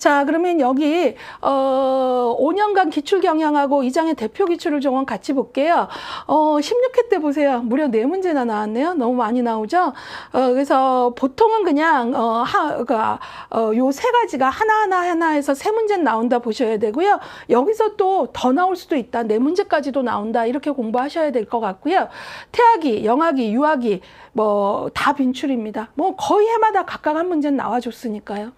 자, 그러면 여기 어 5년간 기출 경향하고 이 장의 대표 기출을 조금 같이 볼게요. 어 16회 때 보세요. 무려 네 문제나 나왔네요. 너무 많이 나오죠. 어 그래서 보통은 그냥 어하그요 세 가지가 하나하나 하나에서 세 문제 나온다 보셔야 되고요. 여기서 또 더 나올 수도 있다. 네 문제까지도 나온다. 이렇게 공부하셔야 될 것 같고요. 태학이, 영학이, 유학이 뭐 다 빈출입니다. 뭐 거의 해마다 각각 한 문제는 나와 줬으니까요.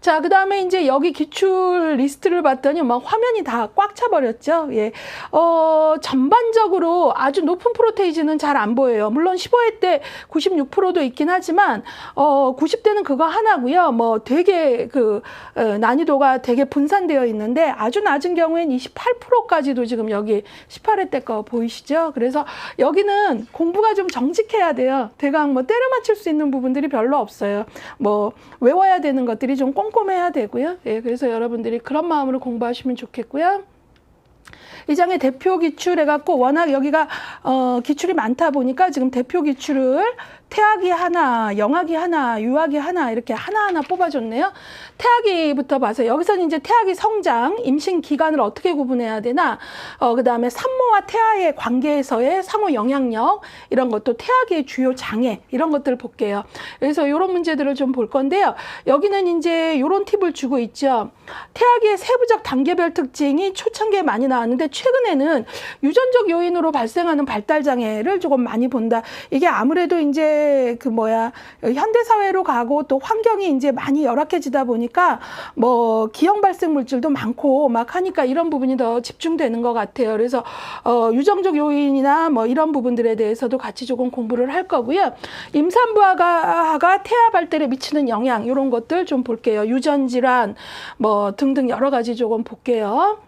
자, 그 다음에 이제 여기 기출 리스트를 봤더니 막 화면이 다 꽉 차버렸죠. 예. 어, 전반적으로 아주 높은 프로테이지는 잘 안 보여요. 물론 15회 때 96%도 있긴 하지만, 어, 90대는 그거 하나고요. 뭐 되게 그, 어, 난이도가 되게 분산되어 있는데 아주 낮은 경우엔 28%까지도 지금 여기 18회 때 거 보이시죠? 그래서 여기는 공부가 좀 정직해야 돼요. 대강 뭐 때려 맞출 수 있는 부분들이 별로 없어요. 뭐 외워야 되는 것들이 좀 꼼꼼해야 되고요. 예, 그래서 여러분들이 그런 마음으로 공부하시면 좋겠고요. 이 장의 대표 기출 해갖고 워낙 여기가 어, 기출이 많다 보니까 지금 대표 기출을 태학이 하나, 영학이 하나, 유학이 하나 이렇게 하나하나 뽑아줬네요. 태학이부터 봐서 여기서는 이제 태학이 성장, 임신 기간을 어떻게 구분해야 되나, 어, 그 다음에 산모와 태아의 관계에서의 상호 영향력 이런 것도 태학의 주요 장애 이런 것들을 볼게요. 그래서 이런 문제들을 좀 볼 건데요. 여기는 이제 이런 팁을 주고 있죠. 태학의 세부적 단계별 특징이 초창기에 많이 나왔는데 최근에는 유전적 요인으로 발생하는 발달 장애를 조금 많이 본다. 이게 아무래도 이제 그 뭐야 현대 사회로 가고 또 환경이 이제 많이 열악해지다 보니까 뭐 기형 발생 물질도 많고 막 하니까 이런 부분이 더 집중되는 것 같아요. 그래서 어 유전적 요인이나 뭐 이런 부분들에 대해서도 같이 조금 공부를 할 거고요. 임산부화가 태아 발달에 미치는 영향 이런 것들 좀 볼게요. 유전 질환 뭐 등등 여러 가지 조금 볼게요.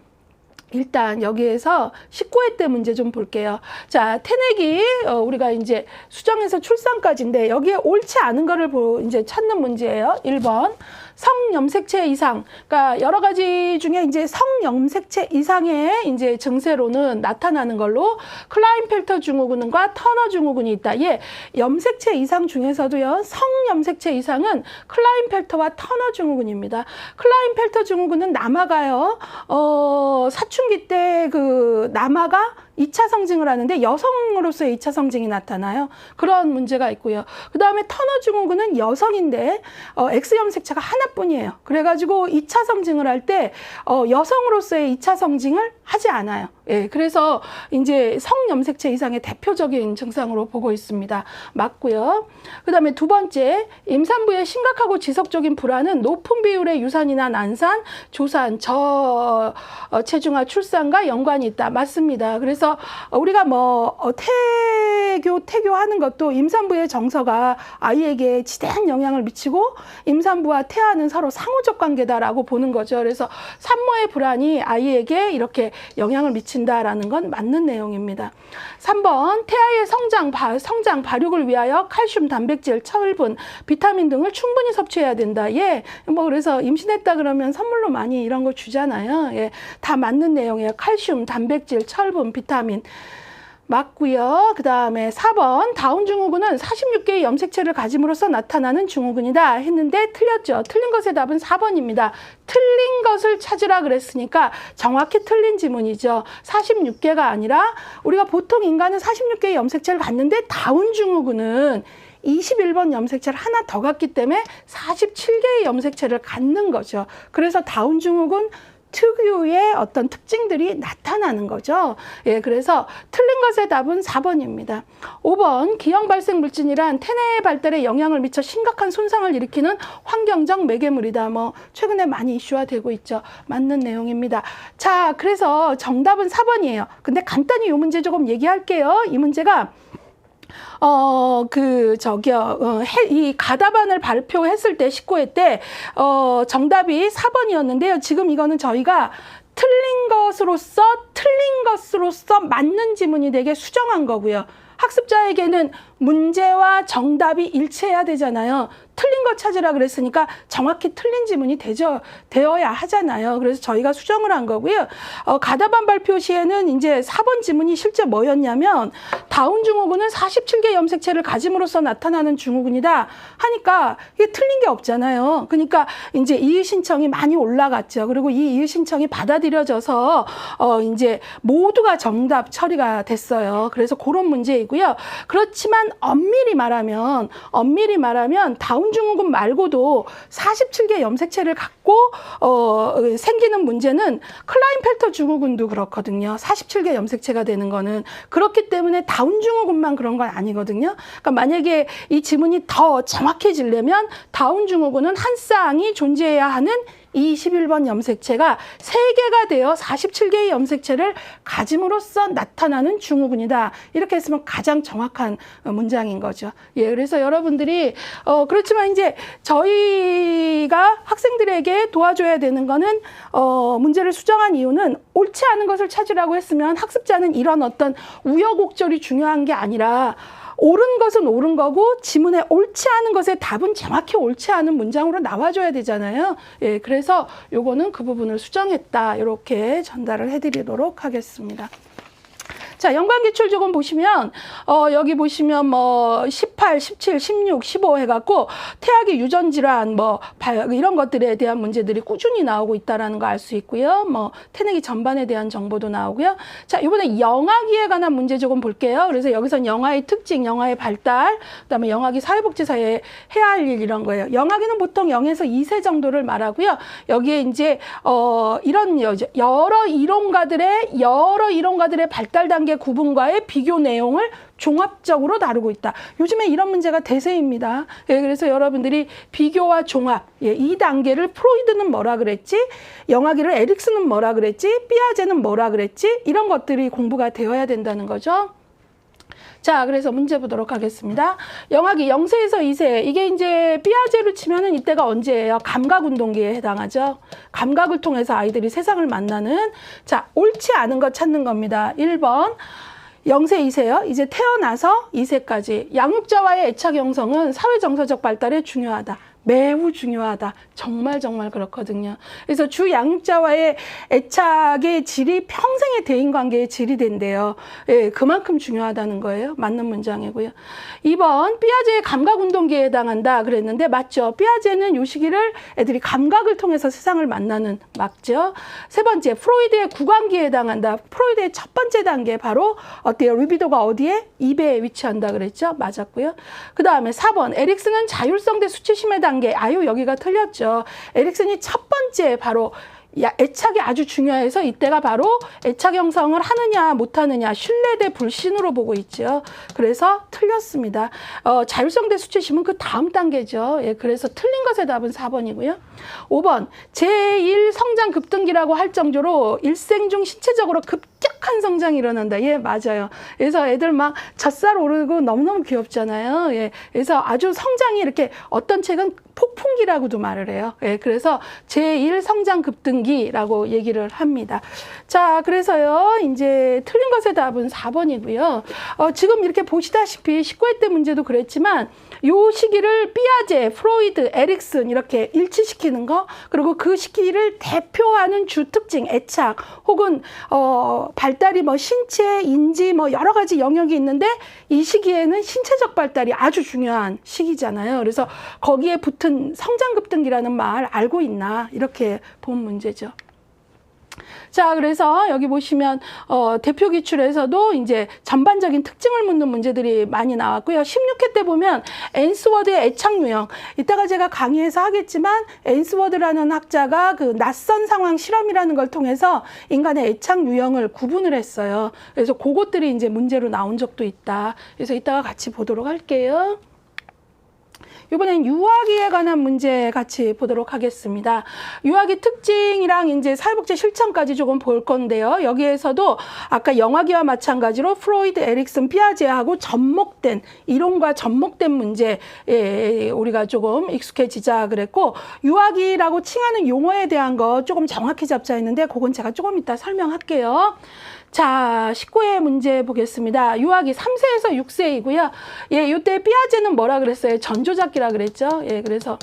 일단 여기에서 19회 때 문제 좀 볼게요. 자, 태내기 어, 우리가 이제 수정에서 출산까지인데 여기에 옳지 않은 거를 보, 이제 찾는 문제예요. 1번. 성염색체 이상. 그러니까 여러 가지 중에 이제 성염색체 이상의 이제 증세로는 나타나는 걸로 클라인펠터 증후군과 터너 증후군이 있다. 예. 염색체 이상 중에서도요. 성염색체 이상은 클라인펠터와 터너 증후군입니다. 클라인펠터 증후군은 남아가요. 어, 사춘기 때 그 남아가 2차 성징을 하는데 여성으로서의 2차 성징이 나타나요. 그런 문제가 있고요. 그 다음에 터너 증후군은 여성인데 어, X염색체가 하나뿐이에요. 그래가지고 2차 성징을 할 때 어, 여성으로서의 2차 성징을 하지 않아요. 예, 그래서 이제 성염색체 이상의 대표적인 증상으로 보고 있습니다. 맞고요. 그 다음에 두 번째, 임산부의 심각하고 지속적인 불안은 높은 비율의 유산이나 난산, 조산, 저 어, 체중아 출산과 연관이 있다. 맞습니다. 그래서 우리가 뭐 어, 태교 태교하는 것도 임산부의 정서가 아이에게 지대한 영향을 미치고 임산부와 태아는 서로 상호적 관계다라고 보는 거죠. 그래서 산모의 불안이 아이에게 이렇게 영향을 미 친다라는 건 맞는 내용입니다. 3번 태아의 성장 바, 성장 발육을 위하여 칼슘, 단백질, 철분, 비타민 등을 충분히 섭취해야 된다. 예. 뭐 그래서 임신했다 그러면 선물로 많이 이런 거 주잖아요. 예. 다 맞는 내용이에요. 칼슘, 단백질, 철분, 비타민. 맞고요. 그 다음에 4번 다운 증후군은 46개의 염색체를 가짐으로써 나타나는 증후군이다 했는데 틀렸죠. 틀린 것의 답은 4번입니다. 틀린 것을 찾으라 그랬으니까 정확히 틀린 지문이죠. 46개가 아니라 우리가 보통 인간은 46개의 염색체를 갖는데 다운 증후군은 21번 염색체를 하나 더 갖기 때문에 47개의 염색체를 갖는 거죠. 그래서 다운 증후군 특유의 어떤 특징들이 나타나는 거죠. 예, 그래서 틀린 것의 답은 4번입니다. 5번 기형 발생 물질이란 태내 발달에 영향을 미쳐 심각한 손상을 일으키는 환경적 매개물이다. 뭐 최근에 많이 이슈화되고 있죠. 맞는 내용입니다. 자, 그래서 정답은 4번이에요. 근데 간단히 이 문제 조금 얘기할게요. 이 문제가 어, 그, 저기요, 어, 해, 이 가다반을 발표했을 때, 19회 때, 어, 정답이 4번이었는데요. 지금 이거는 저희가 틀린 것으로서, 틀린 것으로서 맞는 지문이 되게 수정한 거고요. 학습자에게는 문제와 정답이 일치해야 되잖아요. 틀린 거 찾으라 그랬으니까 정확히 틀린 지문이 되죠, 되어야 하잖아요. 그래서 저희가 수정을 한 거고요. 어, 가다반 발표 시에는 이제 4번 지문이 실제 뭐였냐면 다운 증후군은 47개 염색체를 가짐으로써 나타나는 증후군이다 하니까 이게 틀린 게 없잖아요. 그러니까 이제 이의 신청이 많이 올라갔죠. 그리고 이 이의 신청이 받아들여져서 어 이제 모두가 정답 처리가 됐어요. 그래서 그런 문제이고요. 그렇지만 엄밀히 말하면 엄밀히 말하면 다운 증후군 말고도 47개 염색체를 갖고 어 생기는 문제는 클라인펠터 증후군도 그렇거든요. 47개 염색체가 되는 거는 그렇기 때문에 다운 증후군만 그런 건 아니거든요. 그러니까 만약에 이 지문이 더 정확해지려면 다운 증후군은 한 쌍이 존재해야 하는 이 21번 염색체가 세개가 되어 47개의 염색체를 가짐으로써 나타나는 증후군이다. 이렇게 했으면 가장 정확한 어, 문장인 거죠. 예, 그래서 여러분들이, 어, 그렇지만 이제 저희가 학생들에게 도와줘야 되는 거는, 어, 문제를 수정한 이유는 옳지 않은 것을 찾으라고 했으면 학습자는 이런 어떤 우여곡절이 중요한 게 아니라 옳은 것은 옳은 거고 지문에 옳지 않은 것의 답은 정확히 옳지 않은 문장으로 나와줘야 되잖아요. 예, 그래서 요거는 그 부분을 수정했다. 이렇게 전달을 해드리도록 하겠습니다. 자, 연관기출 조금 보시면, 어, 여기 보시면 뭐, 18, 17, 16, 15 해갖고, 태아기 유전 질환, 뭐, 발- 이런 것들에 대한 문제들이 꾸준히 나오고 있다라는 거 알 수 있고요. 뭐, 태능이 전반에 대한 정보도 나오고요. 자, 이번에 영아기에 관한 문제 조금 볼게요. 그래서 여기선 영아의 특징, 영아의 발달, 그 다음에 영아기 사회복지사에 해야 할 일 이런 거예요. 영아기는 보통 0에서 2세 정도를 말하고요. 여기에 이제, 어, 이런 여- 여러 이론가들의, 여러 이론가들의 발달 단계 구분과의 비교 내용을 종합적으로 다루고 있다. 요즘에 이런 문제가 대세입니다. 예, 그래서 여러분들이 비교와 종합, 예, 이 단계를 프로이드는 뭐라 그랬지? 영화기를 에릭스는 뭐라 그랬지? 삐아제는 뭐라 그랬지? 이런 것들이 공부가 되어야 된다는 거죠. 자, 그래서 문제 보도록 하겠습니다. 영화기 0세에서 2세. 이게 이제 삐아제로 치면은 이때가 언제예요? 감각 운동기에 해당하죠. 감각을 통해서 아이들이 세상을 만나는 자, 옳지 않은 것 찾는 겁니다. 1번. 0세, 2세요. 이제 태어나서 2세까지. 양육자와의 애착 형성은 사회 정서적 발달에 중요하다. 매우 중요하다. 정말 정말 그렇거든요. 그래서 주 양육자와의 애착의 질이 평생의 대인 관계의 질이 된대요. 예, 그만큼 중요하다는 거예요. 맞는 문장이고요. 2번 삐아제의 감각 운동기에 해당한다 그랬는데 맞죠? 삐아제는 요 시기를 애들이 감각을 통해서 세상을 만나는 맞죠? 세 번째 프로이드의 구강기에 해당한다. 프로이드의 첫 번째 단계 바로 어때요? 리비도가 어디에? 입에 위치한다 그랬죠? 맞았고요. 그 다음에 4번 에릭슨은 자율성 대 수치심의 단계. 아유 여기가 틀렸죠. 에릭슨이 첫 번째 바로 야, 애착이 아주 중요해서 이때가 바로 애착 형성을 하느냐 못하느냐 신뢰 대 불신으로 보고 있죠. 그래서 틀렸습니다. 어, 자율성 대 수치심은 그 다음 단계죠. 예, 그래서 틀린 것의 답은 4번이고요. 5번 제1 성장 급등기라고 할 정도로 일생 중 신체적으로 급격한 성장이 일어난다. 예, 맞아요. 그래서 애들 막 젖살 오르고 너무너무 귀엽잖아요. 예, 그래서 아주 성장이 이렇게 어떤 책은 폭풍기라고도 말을 해요. 예, 그래서 제1 성장 급등기라고 얘기를 합니다. 자, 그래서요, 이제 틀린 것의 답은 4번이고요. 어, 지금 이렇게 보시다시피 19회 때 문제도 그랬지만, 요 시기를 삐아제, 프로이드, 에릭슨 이렇게 일치시키는 거, 그리고 그 시기를 대표하는 주 특징, 애착, 혹은 어, 발달이 뭐 신체, 인지 뭐 여러 가지 영역이 있는데 이 시기에는 신체적 발달이 아주 중요한 시기잖아요. 그래서 거기에 붙은 성장급등기라는 말 알고 있나 이렇게 본 문제죠. 자, 그래서 여기 보시면 어, 대표 기출에서도 이제 전반적인 특징을 묻는 문제들이 많이 나왔고요. 16회 때 보면 엔스워드의 애착 유형. 이따가 제가 강의에서 하겠지만 엔스워드라는 학자가 그 낯선 상황 실험이라는 걸 통해서 인간의 애착 유형을 구분을 했어요. 그래서 그것들이 이제 문제로 나온 적도 있다. 그래서 이따가 같이 보도록 할게요. 이번엔 유아기에 관한 문제 같이 보도록 하겠습니다. 유아기 특징이랑 이제 사회복지 실천까지 조금 볼 건데요. 여기에서도 아까 영아기와 마찬가지로 프로이드, 에릭슨, 피아제하고 접목된 이론과 접목된 문제 에 우리가 조금 익숙해지자 그랬고 유아기라고 칭하는 용어에 대한 거 조금 정확히 잡자 했는데 그건 제가 조금 이따 설명할게요. 자, 19회 문제 보겠습니다. 유아기 3세에서 6세이고요. 예, 이때 삐아제는 뭐라 그랬어요? 전조잡기라 그랬죠. 예, 그래서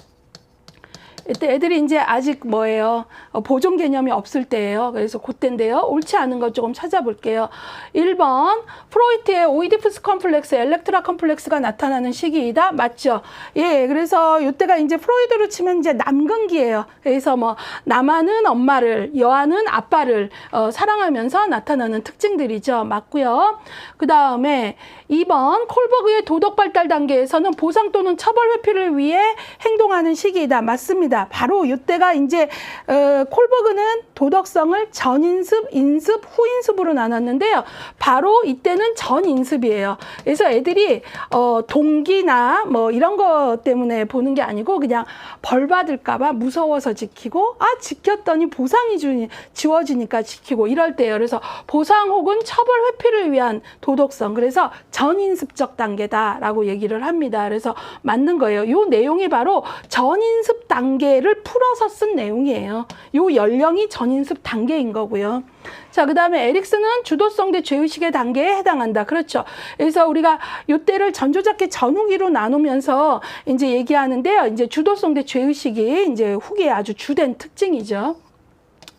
이때 애들이 이제 아직 뭐예요? 어, 보존 개념이 없을 때예요. 그래서 그때인데요. 옳지 않은 것 조금 찾아볼게요. 1번 프로이트의 오이디푸스 컴플렉스, 엘렉트라 컴플렉스가 나타나는 시기이다. 맞죠? 예, 그래서 이때가 이제 프로이드로 치면 이제 남근기예요. 그래서 뭐 남아는 엄마를, 여아는 아빠를 어, 사랑하면서 나타나는 특징들이죠. 맞고요. 그 다음에 2번 콜버그의 도덕 발달 단계에서는 보상 또는 처벌 회피를 위해 행동하는 시기이다. 맞습니다. 바로 이때가 이제 어, 콜버그는 도덕성을 전인습, 인습, 후인습으로 나눴는데요. 바로 이때는 전인습이에요. 그래서 애들이 어, 동기나 뭐 이런 것 때문에 보는 게 아니고 그냥 벌 받을까봐 무서워서 지키고 아 지켰더니 보상이 주니 지워지니까 지키고 이럴 때예요. 그래서 보상 혹은 처벌 회피를 위한 도덕성. 그래서 전인습적 단계다라고 얘기를 합니다. 그래서 맞는 거예요. 이 내용이 바로 전인습 단계를 풀어서 쓴 내용이에요. 이 연령이 전인습 단계인 거고요. 자, 그 다음에 에릭슨은 주도성 대 죄의식의 단계에 해당한다. 그렇죠. 그래서 우리가 요때를 전조잡기 전후기로 나누면서 이제 얘기하는데요. 이제 주도성 대 죄의식이 이제 후기의 아주 주된 특징이죠.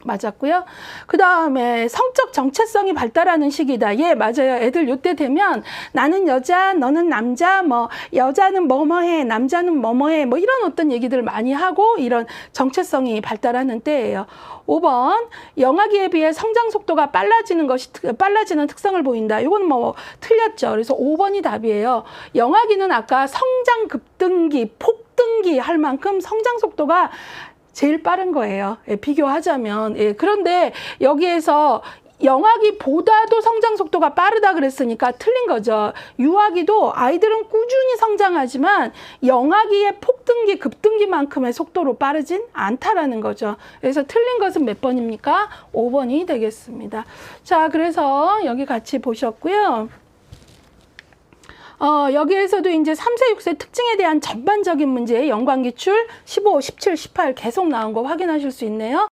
맞았고요. 그 다음에 성적 정체성이 발달하는 시기다. 예, 맞아요. 애들 요때 되면 나는 여자, 너는 남자, 뭐 여자는 뭐뭐해, 남자는 뭐뭐해, 뭐 이런 어떤 얘기들 많이 하고 이런 정체성이 발달하는 때예요. 5번 영아기에 비해 성장 속도가 빨라지는 것이 특- 빨라지는 특성을 보인다. 이건 뭐 틀렸죠. 그래서 5번이 답이에요. 영아기는 아까 성장 급등기, 폭 등기 할 만큼 성장 속도가 제일 빠른 거예요. 예, 비교하자면. 예, 그런데 여기에서 영아기보다도 성장 속도가 빠르다 그랬으니까 틀린 거죠. 유아기도 아이들은 꾸준히 성장하지만 영아기의 폭등기, 급등기만큼의 속도로 빠르진 않다라는 거죠. 그래서 틀린 것은 몇 번입니까? 5번이 되겠습니다. 자, 그래서 여기 같이 보셨고요. 어, 여기에서도 이제 3세, 6세 특징에 대한 전반적인 문제, 연관기출 15, 17, 18 계속 나온 거 확인하실 수 있네요.